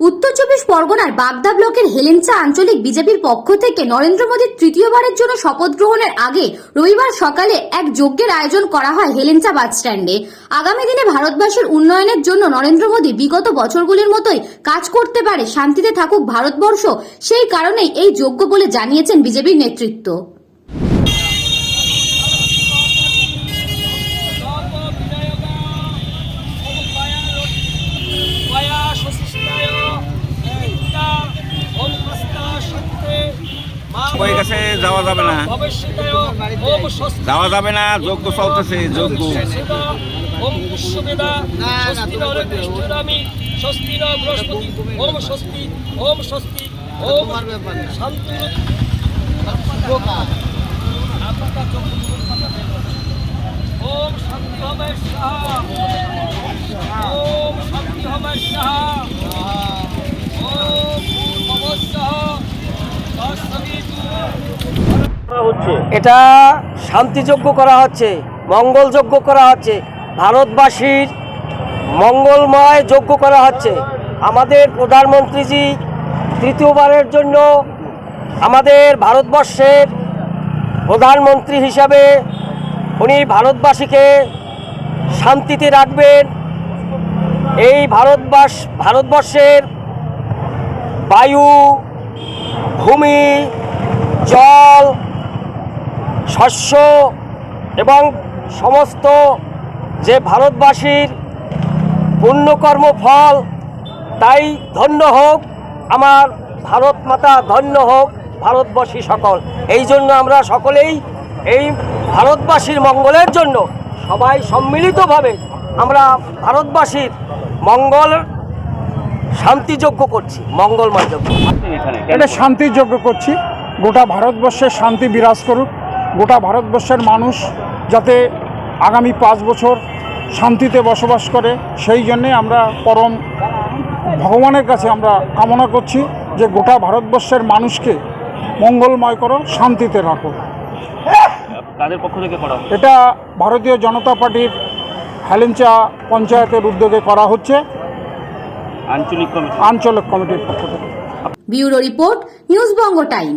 উত্তর চব্বিশ পরগনার বাগদা ব্লকের হেলেঞ্চা আঞ্চলিক বিজেপির পক্ষ থেকে নরেন্দ্র মোদীর তৃতীয়বারের জন্য শপথ গ্রহণের আগে রবিবার সকালে এক যজ্ঞের আয়োজন করা হয় হেলেঞ্চা বাস স্ট্যান্ডে। আগামী দিনে ভারতবাসীর উন্নয়নের জন্য নরেন্দ্র মোদী বিগত বছরগুলির মতোই কাজ করতে পারে, শান্তিতে থাকুক ভারতবর্ষ, সেই কারণেই এই যজ্ঞ বলে জানিয়েছেন বিজেপির নেতৃত্ব। ওই কাছে যাওয়া যাবে না। যাওয়া যাবে না, যজ্ঞ চলতেছে, যজ্ঞ। ওম ওম স্বস্তি ওম স্বস্তি ওম ওম শান্তি হবে সাহা ওম শান্তি হবে সাহা এটা শান্তিযজ্ঞ করা হচ্ছে, মঙ্গলযজ্ঞ করা হচ্ছে, ভারতবাসীর মঙ্গলময় যজ্ঞ করা হচ্ছে। আমাদের প্রধানমন্ত্রীজি তৃতীয়বারের জন্য আমাদের ভারতবর্ষের প্রধানমন্ত্রী হিসাবে উনি ভারতবাসীকে শান্তিতে রাখবেন। এই ভারতবাস, ভারতবর্ষের বায়ু, ভূমি, জল শস্য এবং সমস্ত যে ভারতবাসীর পুণ্যকর্ম ফল তাই ধন্য হোক আমার ভারত মাতা ধন্য হোক ভারতবাসী সকল। এই জন্য আমরা সকলেই এই ভারতবাসীর মঙ্গলের জন্য সবাই সম্মিলিতভাবে আমরা ভারতবাসীর মঙ্গল শান্তিযজ্ঞ করছি মঙ্গলময় যজ্ঞ। এটা শান্তির যজ্ঞ করছি। গোটা ভারতবর্ষের শান্তি বিরাজ করুক। গোটা ভারতবর্ষের মানুষ যাতে আগামী পাঁচ বছর শান্তিতে বসবাস করে সেই জন্যে আমরা পরম ভগবানের কাছে আমরা কামনা করছি যে গোটা ভারতবর্ষের মানুষকে মঙ্গলময় করো শান্তিতে রাখো। তাদের পক্ষ থেকে করা এটা ভারতীয় জনতা পার্টির হেলেঞ্চা পঞ্চায়েতের উদ্যোগে করা হচ্ছে। আঞ্চলিক কমিটি। আঞ্চলিক কমিটির পক্ষ থেকে। Bureau report news Banga time.